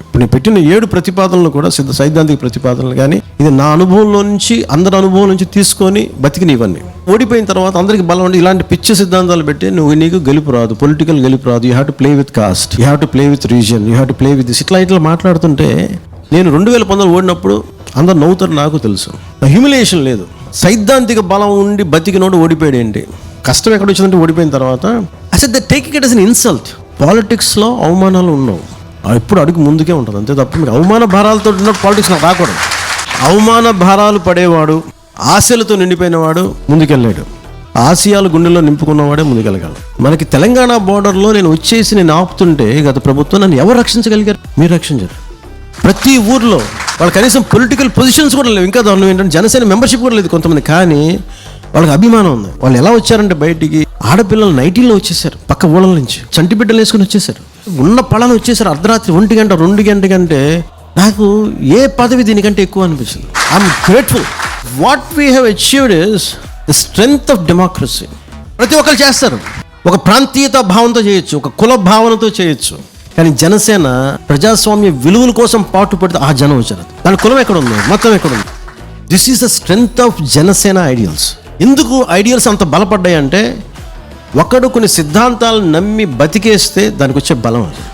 ఇప్పుడు నేను పెట్టిన ఏడు ప్రతిపాదనలు కూడా సిద్ధ సైద్ధాంతిక ప్రతిపాదనలు కానీ ఇది నా అనుభవంలో నుంచి అందరి అనుభవం నుంచి తీసుకొని బతికిన ఇవన్నీ ఓడిపోయిన తర్వాత అందరికి బలం ఉండి ఇలాంటి పిచ్చి సిద్ధాంతాలు పెట్టి నువ్వు నీకు గెలుపు రాదు పొలిటికల్ గెలుపు రాదు. You have to play with caste you have to play with reason you have to play with this ఇట్లా ఇట్లా మాట్లాడుతుంటే నేను రెండు వేల పంతొమ్మిది ఓడినప్పుడు అందరు నవ్వుతారు నాకు తెలుసు. హ్యూమిలేషన్ లేదు. సైద్ధాంతిక బలం ఉండి బతికినోడు ఓడిపోయాడు ఏంటి కష్టం ఎక్కడ వచ్చిందంటే ఓడిపోయిన తర్వాత అసలు the take it an insult పాలిటిక్స్లో అవమానాలు ఉండవు ఎప్పుడు అడుగు ముందుకే ఉంటుంది. అంతే తప్ప మీరు అవమాన భారాలతో ఉన్న పాలిటిక్స్ నాకు రాకూడదు. అవమాన భారాలు పడేవాడు ఆశలతో నిండిపోయినవాడు ముందుకెళ్ళాడు ఆసియాలు గుండెల్లో నింపుకున్నవాడే ముందుకెళ్ళగలడు. మనకి తెలంగాణ బోర్డర్లో నేను వచ్చేసి నేను ఆపుతుంటే గత ప్రభుత్వం నన్ను ఎవరు రక్షించగలిగారు? మీరు రక్షించారు. ప్రతి ఊర్లో వాళ్ళు కనీసం పొలిటికల్ పొజిషన్స్ కూడా లేవు. ఇంకా దానిలో ఏంటంటే జనసేన మెంబర్షిప్ కూడా లేదు కొంతమంది. కానీ వాళ్ళకి అభిమానం ఉంది. వాళ్ళు ఎలా వచ్చారంటే బయటికి ఆడపిల్లలు నైటీలో వచ్చేసారు పక్క ఊళ్ళ నుంచి. చంటి బిడ్డలు వేసుకుని వచ్చేసారు. ఉన్న పళాలు వచ్చేసారు అర్ధరాత్రి ఒంటి గంట రెండు గంట కంటే నాకు ఏ పదవి దీనికంటే ఎక్కువ అనిపించింది. I'm grateful what we have achieved is the strength of democracy ప్రతి ఒక్కరు చేస్తారు. ఒక ప్రాంతీయత భావంతో చేయొచ్చు ఒక కుల భావనతో చేయొచ్చు. కానీ జనసేన ప్రజాస్వామ్య విలువల కోసం పాటు పడితే ఆ జనం వచ్చారు దాని కులం ఎక్కడ ఉంది మొత్తం ఎక్కడ ఉంది this is the strength of Janasena ideals ఎందుకు ఐడియల్స్ అంత బలపడ్డాయి అంటే ఒకడు కొన్ని సిద్ధాంతాలను నమ్మి బతికేస్తే దానికి వచ్చే బలం అది.